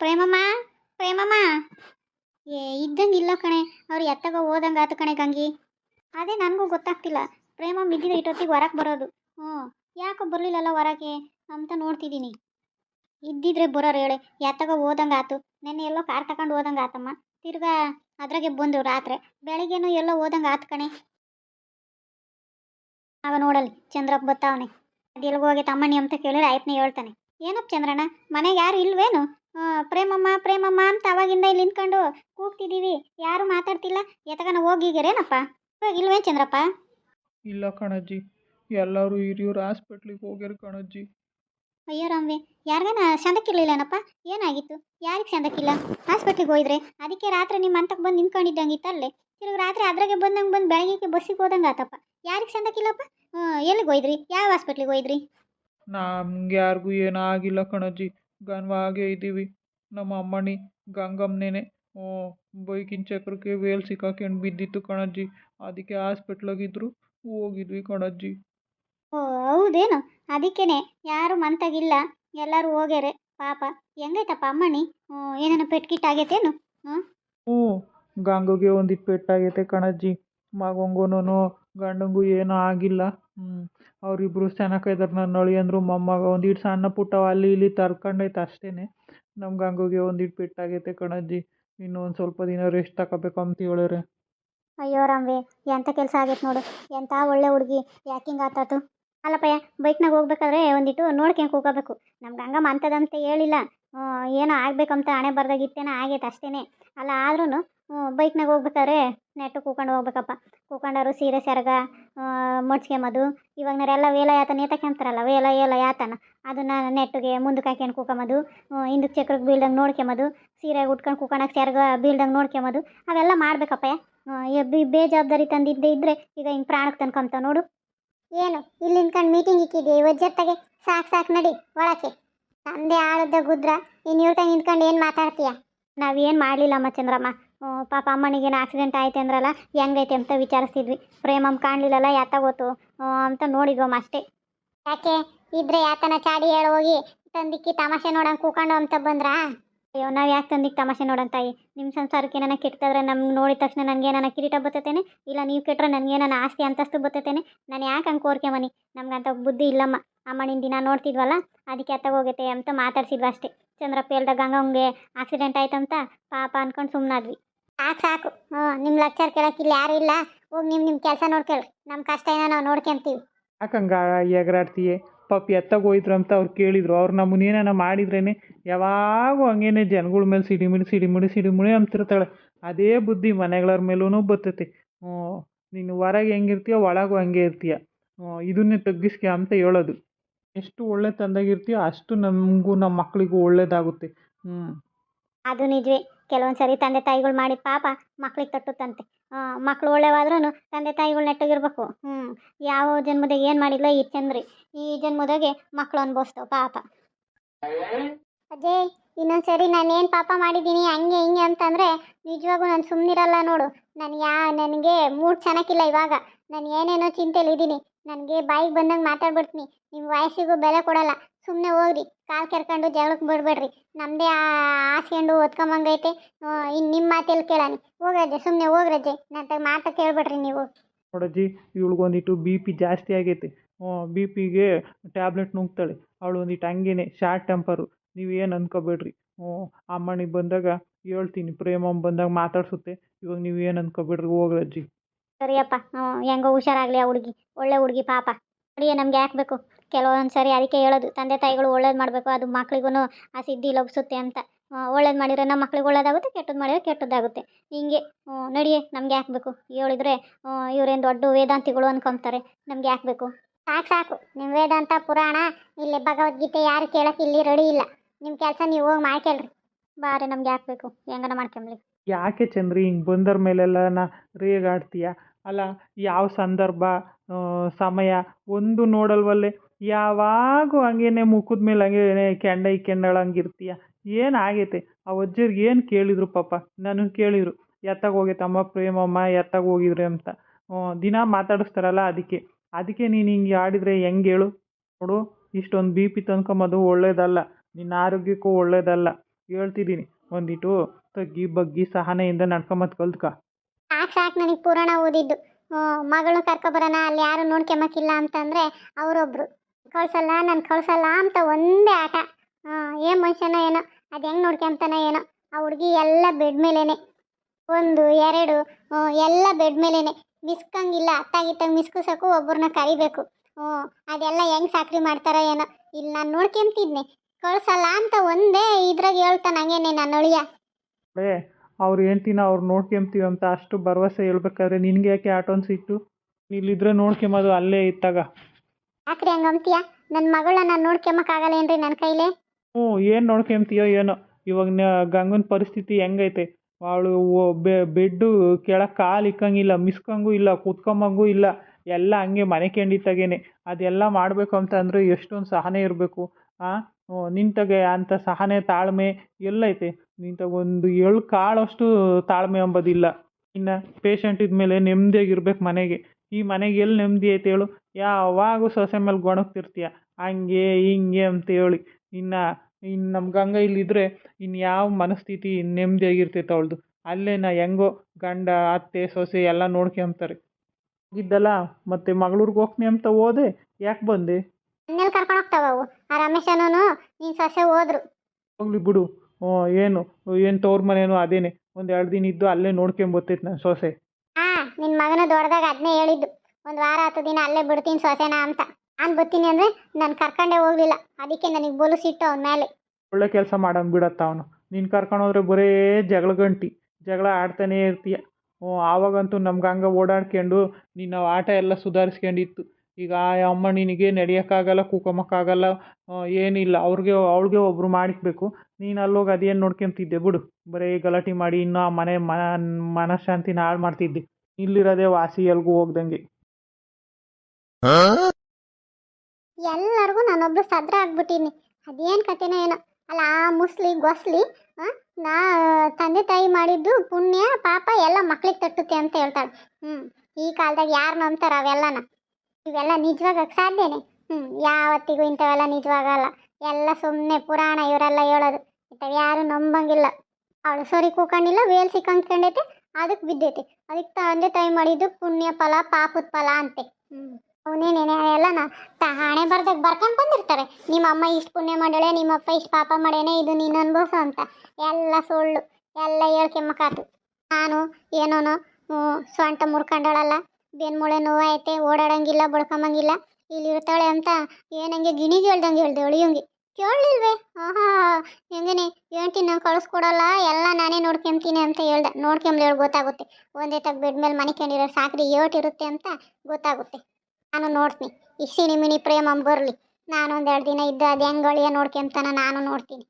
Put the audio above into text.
ಪ್ರೇಮಮ್ಮ ಪ್ರೇಮಮ್ಮ. ಏ, ಇದ್ದಂಗೆ ಇಲ್ಲ ಕಣೆ, ಅವ್ರು ಎತ್ತಗ ಹೋದಂಗೆ ಆತು ಕಣೆ ಗಂಗಿ. ಅದೇ ನನಗೂ ಗೊತ್ತಾಗ್ತಿಲ್ಲ, ಪ್ರೇಮ ಇದ್ದಿದ್ರೆ ಇಟ್ಟೊತ್ತಿಗೆ ಹೊರಗೆ ಬರೋದು. ಹ್ಞೂ, ಯಾಕೋ ಬರಲಿಲ್ಲಲ್ಲ ಹೊರಗೆ ಅಂತ ನೋಡ್ತಿದ್ದೀನಿ. ಇದ್ದಿದ್ರೆ ಬರೋರು ಹೇಳಿ, ಎತ್ತಗ ಹೋದಂಗೆ ಆತು. ನೆನ್ನೆ ಎಲ್ಲೋ ಕಾರ್ ತಗೊಂಡು ಹೋದಂಗೆ ಆತಮ್ಮ. ತಿರ್ಗಾ ಅದ್ರಾಗೆ ಬಂದು ರಾತ್ರಿ, ಬೆಳಿಗ್ಗೆನೂ ಎಲ್ಲೋ ಹೋದಂಗೆ ಆತು ಕಣೆ. ಆಗ ನೋಡಲ್ಲಿ, ಚಂದ್ರಪ್ಪ ಬತ್ತಾವನೆ. ಅದು ಎಲ್ಗೆ ಹೋಗಿ ತಮ್ಮಣ್ಣಿ ಅಂತ ಕೇಳಿದ್ರೆ ಆಯ್ತನೇ ಹೇಳ್ತಾನೆ. ಏನಪ್ಪ ಚಂದ್ರಣ್ಣ? ಮನೆಗೆ ಯಾರು ಇಲ್ವೇನು? ಪ್ರೇಮಮ್ಮ ಪ್ರೇಮಮ್ಮ ಅಂತ ಅವಾಗಿಂದ ಇಲ್ಲಿ ನಿಂತ್ಕೊಂಡು ಕೂಗ್ತಿದ್ದೀವಿ. ಯಾರು ಮಾತಾಡ್ತಿಲ್ಲ. ಎತ್ತಗನ ಹೋಗಿದ್ದೀರೇನಪ್ಪ ಇಲ್ವೇ ಚಂದ್ರಪ್ಪ? ಇಲ್ಲ ಕಣಜ್ಜಿ. ಎಲ್ಲರೂ ಹಿರಿಯೂರು ಹಾಸ್ಪಿಟ್ಲಿಗೆ ಹೋಗ್ಯಾರ ಕಣಜ್ಜಿ. ಅಯ್ಯೋ ರಾಮ್ವೆ ಯಾರಿಗಾನ ಚಂದಕ್ಕಿರ್ಲಿಲ್ಲನಪ್ಪ ಏನಾಗಿತ್ತು? ಯಾರಿಗೆ ಚಂದಕ್ಕಿಲ್ಲ ಹಾಸ್ಪಿಟ್ಲಿಗೆ ಹೋಗಿದ್ರೆ ಅದಕ್ಕೆ ರಾತ್ರಿ ನಿಮ್ಮ ಅಂತಕ್ಕೆ ಬಂದು ನಿಂತ್ಕೊಂಡಿದ್ದಂಗೆ ಇತ್ತಲ್ಲೇ ತಿರುಗಿ ರಾತ್ರಿ ಅದ್ರಾಗೆ ಬಂದಂಗೆ ಬಂದು ಬೆಳಗ್ಗೆ ಬಸ್ಸಿಗೆ ಹೋದಂಗೆ ಆತಪ್ಪ ಯಾರಿಗೆ ಚಂದಕ್ಕಿಲ್ಲಪ್ಪ ಎಲ್ಲಿಗೆ ಹೋಯ್ದ್ರಿ? ಯಾವ ಹಾಸ್ಪಿಟ್ಲಿಗೆ ಹೋಯ್ದ್ರಿ? ನಮ್ಗೆ ಯಾರಿಗೂ ಏನೂ ಆಗಿಲ್ಲ ಕಣಜ್ಜಿ. ಗನ್ವಾಗೇ ಇದ್ದೀವಿ. ನಮ್ಮ ಅಮ್ಮಣಿ ಗಂಗಮ್ಮನೇನೆ. ಬೈಕಿನ ಚಕ್ರಕ್ಕೆ ವೇಲ್ ಸಿಕ್ಕಾಕೊಂಡು ಬಿದ್ದಿತ್ತು ಕಣಜ್ಜಿ. ಅದಕ್ಕೆ ಹಾಸ್ಪಿಟ್ಲಾಗಿದ್ರು. ಹೋಗಿದ್ವಿ ಕಣಜ್ಜಿ. ಓ ಹೌದೇನು? ಅದಕ್ಕೇನೆ. ಯಾರು ಮಂತಾಗಿಲ್ಲ. ಎಲ್ಲರೂ ಹೋಗ್ಯಾರೆ. ಪಾಪ. ಹೆಂಗೈತಪ್ಪ ಅಮ್ಮಣಿ? ಏನೇನೋ ಪೆಟ್ಕಿಟ್ ಆಗೈತೇನು ಹ್ಞೂ ಗಂಗಗೆ ಒಂದಿಟ್ಟು ಪೆಟ್ಟಾಗೈತೆ ಕಣಜ್ಜಿ. ಮಗಂಗೂ ಗಂಡಂಗೂ ಏನೂ ಆಗಿಲ್ಲ. ಅವರಿಬ್ರು ಚೆನ್ನಾಗಿದ್ದಾರೆ ನನ್ನ ಅಂದರು ಮೊಮ್ಮಗ ಒಂದಿಟ್ಟು ಸಣ್ಣ ಪುಟ್ಟವು ಅಲ್ಲಿ ಇಲ್ಲಿ ತರ್ಕೊಂಡೈತೆ ಅಷ್ಟೇ ನಮ್ಮ ಗಂಗುಗೆ ಒಂದಿಟ್ಟು ಪೆಟ್ಟಾಗೈತೆ ಕಣಜ್ಜಿ. ಇನ್ನೂ ಒಂದು ಸ್ವಲ್ಪ ದಿನ ರೆಸ್ಟ್ ತಗೋಬೇಕು ಅಂತ ಹೇಳಿದ್ರೆ ಅಯ್ಯೋ ರಾಮ್ವೆ ಎಂಥ ಕೆಲಸ ಆಗೈತೆ ನೋಡು. ಎಂಥ ಒಳ್ಳೆ ಹುಡುಗಿ ಯಾಕಿಂಗ್ ಆತಾತು? ಅಲ್ಲಪ್ಪಯ್ಯ, ಬೈಕ್ನಾಗ ಹೋಗ್ಬೇಕಾದ್ರೆ ಒಂದಿಟ್ಟು ನೋಡ್ಕೊಂಡು ಹೋಗಬೇಕು ನಮ್ಮ ಗಂಗಮ್ಮ ಅಂಥದಂತ ಹೇಳಿಲ್ಲ. ಏನೋ ಆಗಬೇಕಂತ ಹಣೆ ಬರ್ದಾಗಿತ್ತೇನೋ ಆಗೈತೆ ಅಷ್ಟೇ ಅಲ್ಲ ಆದ್ರೂ ಬೈಕ್ನಾಗ ಹೋಗ್ಬೇಕಾದ್ರೆ ನೆಟ್ಟು ಕೂಕೊಂಡು ಹೋಗ್ಬೇಕಪ್ಪ. ಕೂಕೊಂಡಾರು ಸೀರೆ, ಸೆರಗ ಮಡ್ಸ್ಕೊಂಬದು ಇವಾಗನರೆಲ್ಲ ವೇಲ ಯಾತನ ಏತಕ್ಕೊಂತಾರಲ್ಲ ವೇಲ, ಏಲ ಯಾತನ. ಅದನ್ನು ನೆಟ್ಟಿಗೆ ಮುಂದಕ್ಕೆ ಹಾಕ್ಯಂಡು ಕೂಕೊಂಬದು ಹಿಂದಕ್ಕೆ ಚಕ್ರಕ್ಕೆ ಬೀಳ್ದಂಗೆ ನೋಡ್ಕೊಂಬದು ಸೀರೆ ಉಟ್ಕೊಂಡು ಕೂಕೊಂಡಾಗ ಸೆರಗ ಬೀಳ್ದಂಗೆ ನೋಡ್ಕೊಂಬೋದು, ಅವೆಲ್ಲ ಮಾಡಬೇಕಪ್ಪ ಬೇಜವಾಬ್ದಾರಿ ತಂದಿದ್ದೆ ಇದ್ರೆ ಈಗ ಹಿಂಗೆ ಪ್ರಾಣಕ್ಕೆ ತನ್ಕಂತ ನೋಡು. ಏನು ಇಲ್ಲಿ ನಿಂತ್ಕೊಂಡು ಮೀಟಿಂಗ್ ಇಕ್ಕಿದ್ಯಾ? ಜೊತೆಗೆ ಸಾಕು ಸಾಕು ನಡಿ, ಒಳಕ್ಕೆ. ತಂದೆ ಆಳದ ಗುದ್ರ ಇನ್ನು ಇವ್ರ ನಿಂತ್ಕೊಂಡು ಏನು ಮಾತಾಡ್ತೀಯ? ನಾವೇನು ಮಾಡಲಿಲ್ಲಮ್ಮ ಚಂದ್ರಮ್ಮ. ಪಾಪ ಅಮ್ಮನಿಗೇನು ಆಕ್ಸಿಡೆಂಟ್ ಆಯ್ತು ಅಂದ್ರಲ್ಲ, ಹೆಂಗೈತೆ ಅಂತ ವಿಚಾರಿಸ್ತಿದ್ವಿ. ಪ್ರೇಮಮ್ ಕಾಣಲಿಲ್ಲಲ್ಲ ಯಾತ ಗೊತ್ತು ಅಂತ ನೋಡಿದ್ವಮ್ಮ ಅಷ್ಟೇ. ಯಾಕೆ? ಇದ್ರೆ ಯಾತನ ಚಾಡಿ ಹೇಳಿ ಹೋಗಿ, ತಂದಿಕ್ಕಿ ತಮಾಷೆ ನೋಡಂಗೆ ಕೂಕೊಂಡು ಅಂತ ಬಂದ್ರಾ? ಅಯ್ಯೋ, ನಾವು ಯಾಕೆ ತಂದಿಕ್ಕೆ ತಮಾಷೆ ನೋಡಂತಾಯಿ ತಾಯಿ? ನಿಮ್ಮ ಸಂಸಾರಕ್ಕೆ ಏನಾನ ಕೆಟ್ಟದ್ರೆ ನಮ್ಗೆ ನೋಡಿದ ತಕ್ಷಣ ನನಗೆ ಏನಾನ ಕಿರೀಟ ಬತ್ತೇನೆ ಇಲ್ಲ ನೀವು ಕೆಟ್ಟರೆ ನನಗೆ ಏನಾನ ಆಸ್ತಿ ಅಂತಸ್ತು ಬತ್ತೇನೆ ನಾನು ಯಾಕೆ ಹಂಗೆ ಕೋರ್ಕೆಮನಿ ನಮ್ಗಂತ ಬುದ್ಧಿ ಇಲ್ಲಮ್ಮ. ಅಮ್ಮನಿನ ದಿನ ನೋಡ್ತಿದ್ವಲ್ಲ, ಅದಕ್ಕೆ ಅತ್ತಾಗ ಹೋಗುತ್ತೆ ಅಂತ ಮಾತಾಡ್ಸಿದ್ವಿ ಅಷ್ಟೇ. ಚಂದ್ರಪ್ಪ ಹೇಳ್ದಾಗ ಹಂಗೆ ಆಕ್ಸಿಡೆಂಟ್ ಆಯ್ತಂತ ಪಾಪ ಅಂದ್ಕೊಂಡು ಸುಮ್ಮನಾದ್ವಿ ಸಾಕು ಸಾಕು. ಹ್ಞೂ ನಿಮ್ಮ ಲೆಕ್ಚರ್ ಕೇಳಕ್ಕೆ ಇಲ್ಲಿ ಯಾರು ಇಲ್ಲ. ಹೋಗಿ ನಿಮ್ಮ ನಿಮ್ಮ ಕೆಲಸ ನೋಡ್ಕೊಳ್ಳಿ ನಮ್ಮ ಕಷ್ಟ ಏನೋ ನಾವು ನೋಡ್ಕೊಂತೀವಿ. ಯಾಕಂಗ ಎಗರಾಡ್ತೀಯ ಪಾಪ ಎತ್ತಾಗ ಹೋಯ್ದ್ರು ಅಂತ ಅವ್ರು ಕೇಳಿದ್ರು. ಅವ್ರು ನಮ್ಮನ್ನ ಏನಾನ ಮಾಡಿದ್ರೇನೆ ಯಾವಾಗೂ ಹಂಗೇನೆ ಜನಗಳ ಮೇಲೆ ಸಿಡಿಮಿಡಿ ಸಿಡಿಮಿಡಿ ಸಿಡಿಮಿಡಿ ಅಂತಿರ್ತಾಳೆ ಅದೇ ಬುದ್ಧಿ ಮನೆಗಳವ್ರ ಮೇಲೂ ಬರ್ತೈತಿ. ಹ್ಞೂ ನೀನು ಹೊರಗೆ ಹೆಂಗಿರ್ತೀಯೋ ಒಳಗೂ ಹಂಗೆ ಇರ್ತೀಯ. ಹ್ಞೂ ಇದನ್ನೇ ತಗ್ಗಿಸ್ಕೆ ಅಂತ ಹೇಳೋದು. ಎಷ್ಟು ಒಳ್ಳೆ ತಂದಾಗಿರ್ತೀಯೋ ಅಷ್ಟು ನಮಗೂ ನಮ್ಮ ಮಕ್ಕಳಿಗೂ ಒಳ್ಳೇದಾಗುತ್ತೆ. ಹ್ಞೂ. ಅದು ನಿಜವೇ. ಕೆಲವೊಂದು ಸರಿ ತಂದೆ ತಾಯಿಗಳು ಮಾಡಿದ ಪಾಪ ಮಕ್ಳಿಗೆ ತಟ್ಟುತ್ತಂತೆ. ಮಕ್ಕಳು ಒಳ್ಳೆವಾದ್ರೂ ತಂದೆ ತಾಯಿಗಳು ನೆಟ್ಟಗಿರ್ಬೇಕು. ಹ್ಞೂ ಯಾವ ಜನ್ಮದಾಗ ಏನು ಮಾಡಿಲ್ಲ ಈ ಚಂದ್ರಿ. ಈ ಜನ್ಮದಾಗೆ ಮಕ್ಕಳು ಅನ್ಭವಿಸ್ತಾವೆ ಪಾಪ. ಅಜಯ್ ಇನ್ನೊಂದ್ಸರಿ ನಾನು ಏನು ಪಾಪ ಮಾಡಿದ್ದೀನಿ, ಹಂಗೆ ಹಿಂಗೆ ಅಂತಂದರೆ ನಿಜವಾಗೂ ನಾನು ಸುಮ್ಮನಿರಲ್ಲ ನೋಡು. ನಾನು ಯಾ, ನನಗೆ ಮೂಡ್ ಚೆನ್ನಾಗಿಲ್ಲ ಇವಾಗ. ನಾನು ಏನೇನೋ ಚಿಂತೆಲಿದ್ದೀನಿ ನನಗೆ ಬಾಯಿಗೆ ಬಂದಂಗೆ ಮಾತಾಡ್ಬಿಡ್ತೀನಿ. ನಿಮ್ಮ ವಯಸ್ಸಿಗೂ ಬೆಲೆ ಕೊಡಲ್ಲ. ಸುಮ್ಮನೆ ಹೋಗ್ರಿ ಕಾಲು ಕೆರ್ಕೊಂಡು ಜಗಳಕ್ಕೆ ಬಿಡ್ಬೇಡ್ರಿ. ನಮ್ಮದೇ ಆಸ್ಕೊಂಡು ಓದ್ಕೊಂಬಂಗೈತೆ ಇನ್ನು ನಿಮ್ಮ ಮಾತೆಲ್ಲಿ ಕೇಳಾನಿ. ರಜೆ ಸುಮ್ಮನೆ ಹೋಗ್ರಜ್ಜೆ ನನ್ನ ಮಾತು ಕೇಳ್ಬೇಡ್ರಿ ನೀವು. ನೋಡಜ್ಜಿ ಇವಳಿಗೊಂದಿಟ್ಟು ಬಿ ಪಿ ಜಾಸ್ತಿ ಆಗೈತೆ. ಬಿ ಪಿಗೆ ಟ್ಯಾಬ್ಲೆಟ್ ನುಂಗ್ತಾಳೆ. ಅವಳು ಒಂದಿಟ್ಟು ಹಂಗೇನೆ ಶಾರ್ಟ್ ಟೆಂಪರು. ನೀವೇನು ಅಂದ್ಕೋಬೇಡ್ರಿ ಹ್ಞೂ ಅಮ್ಮನಿಗೆ ಬಂದಾಗ ಹೇಳ್ತೀನಿ ಪ್ರೇಮಮ್ಮ ಬಂದಾಗ ಮಾತಾಡ್ಸುತ್ತೆ. ಇವಾಗ ನೀವು ನೀವೇನು ಅನ್ಕೋಬೇಡ್ರಿ ಹೋಗ್ರಜ್ಜಿ ಸರಿಯಪ್ಪ. ಹ್ಞೂ ಹೆಂಗೋ ಹುಷಾರಾಗಲಿ ಆ ಹುಡುಗಿ. ಒಳ್ಳೆ ಹುಡುಗಿ ಪಾಪ. ನೋಡಿ ನಮ್ಗೆ ಯಾಕೆ ಬೇಕು? ಕೆಲವೊಂದು ಸರಿ ಅದಕ್ಕೆ ಹೇಳೋದು, ತಂದೆ ತಾಯಿಗಳು ಒಳ್ಳೇದು ಮಾಡಬೇಕು, ಅದು ಮಕ್ಳಿಗೂ ಆ ಸಿದ್ಧಿ ಲಭಿಸುತ್ತೆ ಅಂತ. ಒಳ್ಳೇದು ಮಾಡಿದ್ರೆ ನಮ್ಮ ಮಕ್ಳಿಗೆ ಒಳ್ಳೇದಾಗುತ್ತೆ ಕೆಟ್ಟದ್ದು ಮಾಡಿದ್ರೆ ಕೆಟ್ಟದ್ದಾಗುತ್ತೆ. ಹಿಂಗೆ ನಡಿಯೇ, ನಮ್ಗೆ ಯಾಕೆ ಬೇಕು? ಹೇಳಿದ್ರೆ ಇವರೇನು ದೊಡ್ಡ ವೇದಾಂತಿಗಳು ಅನ್ಕೊಂತಾರೆ, ನಮ್ಗೆ ಯಾಕೆ ಬೇಕು? ಸಾಕು ಸಾಕು ನಿಮ್ಮ ವೇದಾಂತ ಪುರಾಣ, ಇಲ್ಲಿ ಭಗವದ್ಗೀತೆ ಯಾರು ಕೇಳಕ್ಕೆ ಇಲ್ಲಿ ರೆಡಿ ಇಲ್ಲ. ನಿಮ್ಮ ಕೆಲಸ ನೀವು ಹೋಗಿ ಮಾಡ್ಕೇಳ್ರಿ. ಬಾರೆ, ನಮ್ಗೆ ಯಾಕೆ ಬೇಕು? ಹೆಂಗನ ಮಾಡ್ಕೊಂಬ್ಲಿ ಯಾಕೆ ಚಂದ್ರಿ, ಹಿಂಗೆ ಬಂದರ ಮೇಲೆಲ್ಲ ನಾ ರೇಗಾಡ್ತೀಯ? ಅಲ್ಲ, ಯಾವ ಸಂದರ್ಭ ಸಮಯ ಒಂದು ನೋಡಲ್ವಲ್ಲೇ? ಯಾವಾಗೂ ಹಂಗೇನೆ ಮುಖದ ಮೇಲೆ ಹಂಗೇನೆ ಕೆಂಡ ಈ ಕೆಂಡಳಂಗಿರ್ತೀಯ ಏನು ಆಗೈತೆ? ಆ ಅಜ್ಜರ್ಗೆ ಏನು ಕೇಳಿದ್ರು ಪಾಪ? ನನಗೆ ಕೇಳಿದರು ಎತ್ತಾಗ ಹೋಗೈತಮ್ಮ ಪ್ರೇಮಮ್ಮ ಎತ್ತಾಗ ಹೋಗಿದ್ರಿ ಅಂತ. ದಿನ ಮಾತಾಡಿಸ್ತಾರಲ್ಲ ಅದಕ್ಕೆ. ಅದಕ್ಕೆ ನೀನು ಹಿಂಗೆ ಆಡಿದರೆ ಹೆಂಗೆ ಹೇಳು? ನೋಡು, ಇಷ್ಟೊಂದು ಬಿ ಪಿ ತಂದ್ಕೊಂಬೋದು ಒಳ್ಳೇದಲ್ಲ. ನಿನ್ನ ಆರೋಗ್ಯಕ್ಕೂ ಒಳ್ಳೇದಲ್ಲ. ಹೇಳ್ತಿದ್ದೀನಿ ಒಂದಿಟ್ಟು ತಗ್ಗಿ ಬಗ್ಗಿ ಸಹನೆಯಿಂದ ನಡ್ಕೊಂಬತ್ ಕಲ್ತ್ಕ. ಸಾಕು ಸಾಕು ನನಗೆ ಪುರಾಣ ಓದಿದ್ದು. ಮಗಳು ಕರ್ಕೊಬರೋಣ ಅಲ್ಲಿ ಯಾರು ನೋಡ್ಕೊಂಬಕ್ಕಿಲ್ಲ ಅಂತಂದರೆ ಅವರೊಬ್ರು. ಕಳ್ಸಲ್ಲ, ನಾನು ಕಳ್ಸಲ್ಲ ಅಂತ ಒಂದೇ ಆಟ. ಏನು ಮನುಷ್ಯನ ಏನೋ, ಅದು ಹೆಂಗೆ ನೋಡ್ಕೊಂತಾನೆ ಏನೋ, ಆ ಹುಡುಗಿ ಎಲ್ಲ ಬೆಡ್ ಮೇಲೇ ಒಂದು, ಎರಡು ಎಲ್ಲ ಬೆಡ್ ಮೇಲೇ ಮಿಸ್ಕಂಗಿಲ್ಲ ಅತ್ತಾಗಿತ್ತಾಗ ಮಿಸ್ಕುಸಕ್ಕೂ ಒಬ್ಬರನ್ನ ಕರಿಬೇಕು. ಹ್ಞೂ ಅದೆಲ್ಲ ಹೆಂಗೆ ಸಾಕ್ರಿ ಮಾಡ್ತಾರೋ ಏನೋ. ಇಲ್ಲಿ ನಾನು ನೋಡ್ಕೊಂತಿದ್ನೆ ಕಳ್ಸಲ್ಲ ಅಂತ ಒಂದೇ ಇದ್ರಾಗ ಹೇಳ್ತಾನೆ ಹಂಗೇನೆ ನನ್ನ ಅಳಿಯ. ಅವ್ರು ಹೆಂಡ್ತಿನ ಅವ್ರು ನೋಡ್ಕೊಂತೀವಿ ಅಂತ ಅಷ್ಟು ಭರವಸೆ ಹೇಳ್ಬೇಕಾದ್ರೆ ನಿನಗೆ ಯಾಕೆ ಆಟೋನ್ ಸಿಟ್ಟು? ಇಲ್ಲಿದ್ರೆ ನೋಡ್ಕೊಂಬೋದು ಅಲ್ಲೇ ಇತ್ತಾಗ ಯಾಕ್ರಿ ಹಂಗಂತೀಯ ನನ್ನ ಮಗಳನ್ನ ನಾನು ನೋಡ್ಕೊಂಬಕ್ಕಾಗಲ್ಲೇನ್ರಿ ನನ್ನ ಕೈಲೇ? ಹ್ಞೂ ಏನು ನೋಡ್ಕೊಂತೀಯೋ ಏನೋ. ಇವಾಗ ಗಂಗನ ಪರಿಸ್ಥಿತಿ ಹೆಂಗೈತೆ? ಅವಳು ಬೆಡ್ಡು ಕೆಳಗೆ ಕಾಲು ಇಕ್ಕಂಗಿಲ್ಲ ಮಿಸ್ಕಂಗೂ ಇಲ್ಲ ಕುತ್ಕೊಂಬಂಗೂ ಇಲ್ಲ. ಎಲ್ಲ ಹಂಗೆ ಮನೆ ಕೆಂಡಿತಾಗೇನೆ ಅದೆಲ್ಲ ಮಾಡಬೇಕು ಅಂತ ಅಂದರೆ ಎಷ್ಟೊಂದು ಸಹನೆ ಇರಬೇಕು. ನಿಂತಾಗೆ ಅಂಥ ಸಹನೆ, ತಾಳ್ಮೆ ಎಲ್ಲೈತೆ ನಿಂತಾಗ ಒಂದು ಎಳ್ಳು ಕಾಳಷ್ಟು ತಾಳ್ಮೆ ಅಂಬೋದಿಲ್ಲ. ಇನ್ನು ಪೇಷಂಟ್ ಇದ್ಮೇಲೆ ನೆಮ್ಮದಿಯಾಗಿರ್ಬೇಕು ಮನೆಗೆ. ಈ ಮನೆಗೆ ಎಲ್ಲಿ ನೆಮ್ಮದಿ ಐತೆ ಹೇಳು? ಯಾವಾಗೂ ಸೊಸೆ ಮೇಲೆ ಗೊಣಗ್ತಿರ್ತೀಯ ಹಂಗೆ, ಹಿಂಗೆ ಅಂತ ಹೇಳಿ. ಇನ್ನು ಇನ್ನು ನಮ್ಮ ಗಂಗ ಇಲ್ಲಿದ್ದರೆ ಇನ್ನು ಯಾವ ಮನಸ್ಥಿತಿ ನೆಮ್ಮದಿಯಾಗಿರ್ತೈತೆ ಅವಳದು. ಅಲ್ಲೇ ನಾ ಹೆಂಗೋ ಗಂಡ, ಅತ್ತೆ, ಸೊಸೆ ಎಲ್ಲ ನೋಡ್ಕೊಂತಾರೆ. ಹೋಗಿದ್ದಲ್ಲ ಮತ್ತೆ ಮಗಳೂರಿಗೆ ಹೋಗ್ತೀನಿ ಅಂತ ಹೋದೆ ಯಾಕೆ ಬಂದೆ? ಮನೇಲಿ ಕರ್ಕೊಂಡು ಹೋಗ್ತಾವ ಅವು. ಆ ರಮೇಶನೂ ನೀನು ಸೊಸೆ ಹೋದ್ರು. ಹೋಗ್ಲಿ ಬಿಡು. ಹ್ಞೂ ಏನು ಏನು ತವ್ರ ಮನೇನೋ ಅದೇನೆ. ಒಂದು ಎರಡು ದಿನ ಇದ್ದು ಅಲ್ಲೇ ನೋಡ್ಕೊಂಬತ್ತೈತೆ ನನ್ನ ಸೊಸೆ. ಹಾ ನಿನ್ನ ಮಗನ ದೊಡ್ಡದಾಗ ಅದನ್ನೇ ಹೇಳಿದ್ದು. ಒಂದು ವಾರ ಹತ್ತು ದಿನ ಅಲ್ಲೇ ಬಿಡ್ತೀನಿ ಸೊಸೆನ ಅಂತ. ನಾನು ಬರ್ತೀನಿ ಅಂದರೆ ನಾನು ಕರ್ಕೊಂಡೇ ಹೋಗ್ಲಿಲ್ಲ. ಅದಕ್ಕೆ ನನಗೆ ಬೋಲು ಸಿಟ್ಟು ಅವನ ಮೇಲೆ. ಒಳ್ಳೆ ಕೆಲಸ ಮಾಡೋನು ಬಿಡತ್ತ ಅವನು. ನೀನು ಕರ್ಕೊಂಡು ಹೋದ್ರೆ ಬರೇ ಜಗಳ ಗಂಟಿ. ಜಗಳ ಆಡ್ತಾನೆ ಇರ್ತೀಯ. ಆವಾಗಂತೂ ನಮ್ಗೆ ಹಂಗೆ ಓಡಾಡ್ಕೊಂಡು ನಿನ್ನ ಆಟ ಎಲ್ಲ ಸುಧಾರಿಸ್ಕೊಂಡಿತ್ತು. ಈಗ ಆ ಅಮ್ಮ ನಿನಗೆ ನಡೆಯೋಕ್ಕಾಗಲ್ಲ ಕೂಕೊಂಬಕ್ಕಾಗಲ್ಲ ಏನಿಲ್ಲ. ಅವ್ರಿಗೆ ಅವಳಿಗೆ ಒಬ್ಬರು ಮಾಡಿಸ್ಬೇಕು. ನೀನು ಅಲ್ಲೋಗಿ ಅದೇನು ನೋಡ್ಕೊಂತಿದ್ದೆ ಬಿಡು. ಬರೀ ಗಲಾಟೆ ಮಾಡಿ ಇನ್ನೂ ಆ ಮನೆ ಮನ ಮನಃಶಾಂತಿನ ಹಾಳು ಮಾಡ್ತಿದ್ದೆ. ಇಲ್ಲಿರೋದೇ ವಾಸಿ ಎಲ್ಗೂ ಹೋಗ್ದಂಗೆ. ಎಲ್ಲರಿಗೂ ನಾನೊಬ್ಳು ಸದ್ರ ಆಗ್ಬಿಟ್ಟಿನಿ. ಅದೇನು ಕತೆನೋ ಏನೋ. ಅಲ್ಲ ಮುಸ್ಲಿ ಗೊಸ್ಲಿ ನಾ, ತಂದೆ ತಾಯಿ ಮಾಡಿದ್ದು ಪುಣ್ಯ, ಪಾಪ ಎಲ್ಲ ಮಕ್ಳಿಗೆ ತಟ್ಟುತ್ತೆ ಅಂತ ಹೇಳ್ತಾಳೆ. ಹ್ಞೂ ಈ ಕಾಲದಾಗ ಯಾರು ನಂಬ್ತಾರ ಅವೆಲ್ಲನ? ಇವೆಲ್ಲ ನಿಜವಾಗಕ್ಕೆ ಸಾಧ್ಯನೇ? ಹ್ಞೂ ಯಾವತ್ತಿಗೂ ಇಂಥವೆಲ್ಲ ನಿಜವಾಗಲ್ಲ. ಎಲ್ಲ ಸುಮ್ಮನೆ ಪುರಾಣ ಇವರೆಲ್ಲ ಹೇಳೋದು. ಇಂಥವು ಯಾರು ನಂಬಂಗಿಲ್ಲ. ಅವಳು ಸರಿ ಕೂಕೊಂಡಿಲ್ಲ, ವೇಲ್ ಸಿಕ್ಕಂಡ್ಕೊಂಡೈತೆ ಅದಕ್ಕೆ ಬಿದ್ದೈತೆ. ಅದಕ್ಕೆ ತಂದೆ ತಾಯಿ ಮಾಡಿದ್ದು ಪುಣ್ಯ ಫಲ, ಪಾಪದ ಫಲ ಅಂತೆ. ಹ್ಞೂ ಅವನೇನೇನೆ ಎಲ್ಲ ನಾ ಹಣೆ ಬರ್ದಾಗ ಬರ್ಕೊಂಡು ಬಂದಿರ್ತಾರೆ. ನಿಮ್ಮ ಅಮ್ಮ ಇಷ್ಟು ಪುಣ್ಯ ಮಾಡ್ಯಾಳೆ, ನಿಮ್ಮ ಅಪ್ಪ ಇಷ್ಟು ಪಾಪ ಮಾಡೇನೆ ಇದು ನೀನು ಅನ್ಭವಿಸು ಅಂತ. ಎಲ್ಲ ಸುಳ್ಳು, ಎಲ್ಲ ಹೇಳ್ಕೆಮ್ಮಕಾತು ನಾನು ಏನೋನು ಸೊಂಟ ಮುರ್ಕೊಂಡಳಲ್ಲ. ಬೆನ್ಮೂಳೆ ನೋವಾಯ್ತೆ, ಓಡಾಡಂಗಿಲ್ಲ, ಬಡ್ಕೊಂಬಂಗಿಲ್ಲ. ಇಲ್ಲಿ ಇರ್ತಾಳೆ ಅಂತ ಏನಂಗೆ ಗಿಣಿ ಹೇಳ್ದಂಗೆ ಹೇಳ್ದೆ ಅಳಿಯಂಗೆ. ಕೇಳಲಿಲ್ವೇ? ಆಹಾ, ಹೆಂಗೇನೆ ಹೇಳ್ತಿ ನಂಗೆ ಕಳಿಸ್ಕೊಡಲ್ಲ, ಎಲ್ಲ ನಾನೇ ನೋಡ್ಕೊಂತೀನಿ ಅಂತ ಹೇಳ್ದೆ. ನೋಡ್ಕೊಂಬ್ಲಿ ಹೇಳಿ ಗೊತ್ತಾಗುತ್ತೆ. ಒಂದೇ ತಗ ಬೆಡ್ ಮೇಲೆ ಮನೆ ಕಂಡಿರೋ ಸಾಕ್ರಿ ಏಟಿರುತ್ತೆ ಅಂತ ಗೊತ್ತಾಗುತ್ತೆ. ನಾನು ನೋಡ್ತೀನಿ. ಈ ಸಿನಿ ಮಿನಿ ಅಂಬರ್ಲಿ. ಬರಲಿ ನಾನು ಒಂದೆರಡು ದಿನ ಇದ್ದು ಅದು ಹೆಂಗೊಳಿಯ ನೋಡ್ಕೊಂತಾನ ನಾನು ನೋಡ್ತೀನಿ.